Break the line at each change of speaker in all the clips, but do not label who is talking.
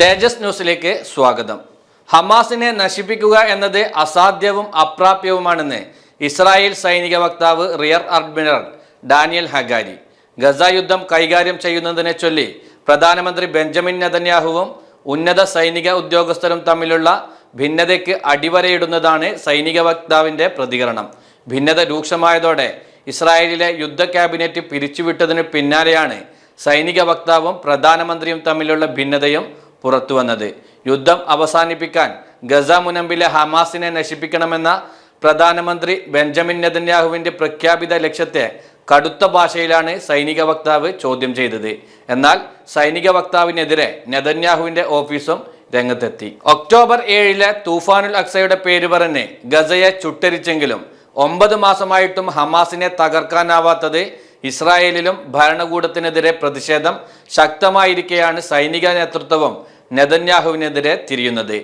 തേജസ് ന്യൂസിലേക്ക് സ്വാഗതം. ഹമാസിനെ നശിപ്പിക്കുക എന്നത് അസാധ്യവും അപ്രാപ്യവുമാണെന്ന് ഇസ്രായേൽ സൈനിക വക്താവ് rear admiral Daniel Hagari. Gaza യുദ്ധം കൈകാര്യം ചെയ്യുന്നതിനെ ചൊല്ലി പ്രധാനമന്ത്രി ബെഞ്ചമിൻ നെതന്യാഹുവും ഉന്നത സൈനിക ഉദ്യോഗസ്ഥരും തമ്മിലുള്ള ഭിന്നതയ്ക്ക് അടിവരയിടുന്നതാണ് സൈനിക വക്താവിന്റെ പ്രതികരണം. ഭിന്നത രൂക്ഷമായതോടെ ഇസ്രായേലിലെ യുദ്ധ ക്യാബിനറ്റ് പിരിച്ചുവിട്ടതിന് പിന്നാലെയാണ് സൈനിക വക്താവും പ്രധാനമന്ത്രിയും തമ്മിലുള്ള ഭിന്നതയും പുറത്തുവന്നത് യുദ്ധം അവസാനിപ്പിക്കാൻ ഗസ മുനമ്പിലെ ഹമാസിനെ നശിപ്പിക്കണമെന്ന പ്രധാനമന്ത്രി ബെഞ്ചമിൻ നെതന്യാഹുവിന്റെ പ്രഖ്യാപിത ലക്ഷ്യത്തെ കടുത്ത ഭാഷയിലാണ് സൈനിക വക്താവ് ചോദ്യം ചെയ്തത്. എന്നാൽ സൈനിക വക്താവിനെതിരെ നെതന്യാഹുവിന്റെ ഓഫീസും രംഗത്തെത്തി. ഒക്ടോബർ ഏഴിലെ തൂഫാനുൽ അക്സയുടെ പേര് പറഞ്ഞ് ഗസയെ ചുട്ടരിച്ചെങ്കിലും ഒമ്പത് മാസമായിട്ടും ഹമാസിനെ തകർക്കാനാവാത്തത് ഇസ്രായേലിലും ഭരണകൂടത്തിനെതിരെ പ്രതിഷേധം ശക്തമായിരിക്കെയാണ് സൈനിക നേതൃത്വവും നെതന്യാഹുവിനെതിരെ തിരിയുന്നത്.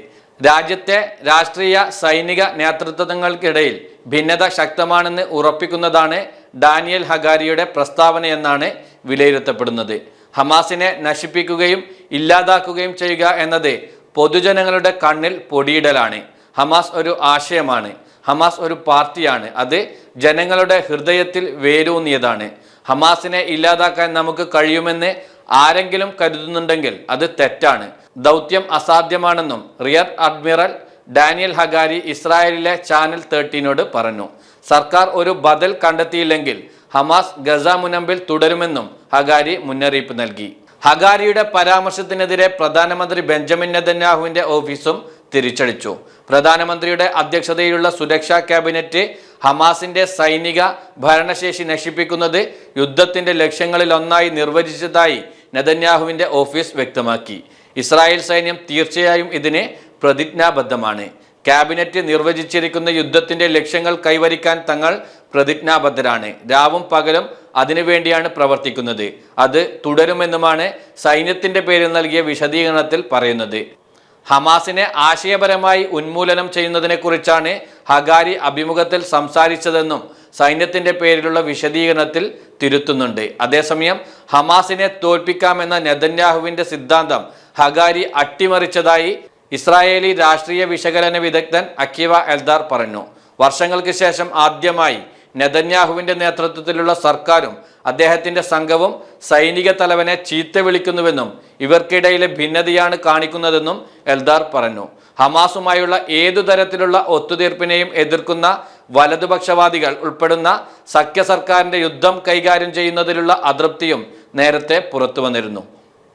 രാജ്യത്തെ രാഷ്ട്രീയ സൈനിക നേതൃത്വങ്ങൾക്കിടയിൽ ഭിന്നത ശക്തമാണെന്ന് ഉറപ്പിക്കുന്നതാണ് ഡാനിയൽ ഹഗാരിയുടെ പ്രസ്താവനയെന്നാണ് വിലയിരുത്തപ്പെടുന്നത്. ഹമാസിനെ നശിപ്പിക്കുകയും ഇല്ലാതാക്കുകയും ചെയ്യുക എന്നത് പൊതുജനങ്ങളുടെ കണ്ണിൽ പൊടിയിടലാണ്. ഹമാസ് ഒരു ആശയമാണ്. ഹമാസ് ഒരു പാർട്ടിയാണ്. അത് ജനങ്ങളുടെ ഹൃദയത്തിൽ വേരൂന്നിയതാണ്. ഹമാസിനെ ഇല്ലാതാക്കാൻ നമുക്ക് കഴിയുമെന്ന് ആരെങ്കിലും കരുതുന്നുണ്ടെങ്കിൽ അത് തെറ്റാണ്. ദൗത്യം അസാധ്യമാണെന്നും റിയർ അഡ്മിറൽ ഡാനിയൽ ഹഗാരി ഇസ്രായേലിലെ ചാനൽ തേർട്ടീനോട് പറഞ്ഞു. സർക്കാർ ഒരു ബദൽ കണ്ടെത്തിയില്ലെങ്കിൽ ഹമാസ് ഗസ മുനമ്പിൽ തുടരുമെന്നും ഹഗാരി മുന്നറിയിപ്പ് നൽകി. ഹഗാരിയുടെ പരാമർശത്തിനെതിരെ പ്രധാനമന്ത്രി ബെഞ്ചമിൻ നെതന്യാഹുവിന്റെ ഓഫീസും തിരിച്ചടിച്ചു. പ്രധാനമന്ത്രിയുടെ അധ്യക്ഷതയിലുള്ള സുരക്ഷാ ക്യാബിനറ്റ് ഹമാസിന്റെ സൈനിക ഭരണശേഷി നശിപ്പിക്കുന്നത് യുദ്ധത്തിന്റെ ലക്ഷ്യങ്ങളിൽ ഒന്നായി നിർവചിച്ചതായി നെതന്യാഹുവിന്റെ ഓഫീസ് വ്യക്തമാക്കി. ഇസ്രായേൽ സൈന്യം തീർച്ചയായും ഇതിന് പ്രതിജ്ഞാബദ്ധമാണ്. ക്യാബിനറ്റ് നിർവചിച്ചിരിക്കുന്ന യുദ്ധത്തിന്റെ ലക്ഷ്യങ്ങൾ കൈവരിക്കാൻ തങ്ങൾ പ്രതിജ്ഞാബദ്ധരാണ്. രാവും പകലും അതിനുവേണ്ടിയാണ് പ്രവർത്തിക്കുന്നത്. അത് തുടരുമെന്നുമാണ് സൈന്യത്തിന്റെ പേരിൽ നൽകിയ വിശദീകരണത്തിൽ പറയുന്നത്. ഹമാസിനെ ആശയപരമായി ഉന്മൂലനം ചെയ്യുന്നതിനെക്കുറിച്ചാണ് ഹഗാരി അഭിമുഖത്തിൽ സംസാരിച്ചതെന്നും സൈന്യത്തിന്റെ പേരിലുള്ള വിശദീകരണത്തിൽ തിരുത്തുന്നുണ്ട്. അതേസമയം ഹമാസിനെ തോൽപ്പിക്കാമെന്ന നെതന്യാഹുവിന്റെ സിദ്ധാന്തം ഹഗാരി അട്ടിമറിച്ചതായി ഇസ്രായേലി രാഷ്ട്രീയ വിശകലന വിദഗ്ധൻ അക്കിവ എൽദാർ പറഞ്ഞു. വർഷങ്ങൾക്ക് ശേഷം ആദ്യമായി നെതന്യാഹുവിന്റെ നേതൃത്വത്തിലുള്ള സർക്കാരും അദ്ദേഹത്തിന്റെ സംഘവും സൈനിക തലവനെ ചീത്ത വിളിക്കുന്നുവെന്നും ഇവർക്കിടയിലെ ഭിന്നതയാണ് കാണിക്കുന്നതെന്നും എൽദാർ പറഞ്ഞു. ഹമാസുമായുള്ള ഏതു തരത്തിലുള്ള ഒത്തുതീർപ്പിനെയും എതിർക്കുന്ന വലതുപക്ഷവാദികൾ ഉൾപ്പെടുന്ന സഖ്യ സർക്കാരിന്റെ യുദ്ധം കൈകാര്യം ചെയ്യുന്നതിലുള്ള അതൃപ്തിയും നേരത്തെ പുറത്തു വന്നിരുന്നു.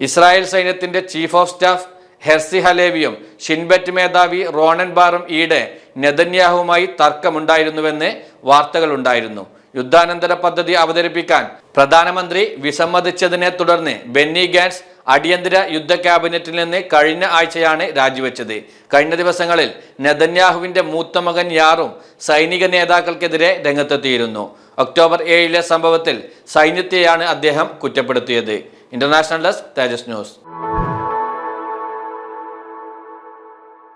ഇസ്രായേൽ സൈന്യത്തിന്റെ ചീഫ് ഓഫ് സ്റ്റാഫ് ഹെർസി ഹലേവിയും ഷിൻബെറ്റ് മേധാവി റോണൻ ബാറും ഈടെ നെതന്യാഹുമായി തർക്കമുണ്ടായിരുന്നുവെന്ന് വാർത്തകളുണ്ടായിരുന്നു യുദ്ധാനന്തര പദ്ധതി അവതരിപ്പിക്കാൻ പ്രധാനമന്ത്രി വിസമ്മതിച്ചതിനെ തുടർന്ന് ബെന്നി ഗാൻസ് അടിയന്തര യുദ്ധ ക്യാബിനറ്റിൽ നിന്ന് കഴിഞ്ഞ ആഴ്ചയാണ് രാജിവെച്ചത്. കഴിഞ്ഞ ദിവസങ്ങളിൽ നെതന്യാഹുവിന്റെ മൂത്ത മകൻ യാറും സൈനിക നേതാക്കൾക്കെതിരെ രംഗത്തെത്തിയിരുന്നു. ഒക്ടോബർ ഏഴിലെ സംഭവത്തിൽ സൈന്യത്തെയാണ് അദ്ദേഹം കുറ്റപ്പെടുത്തിയത്. International desk Tejas news.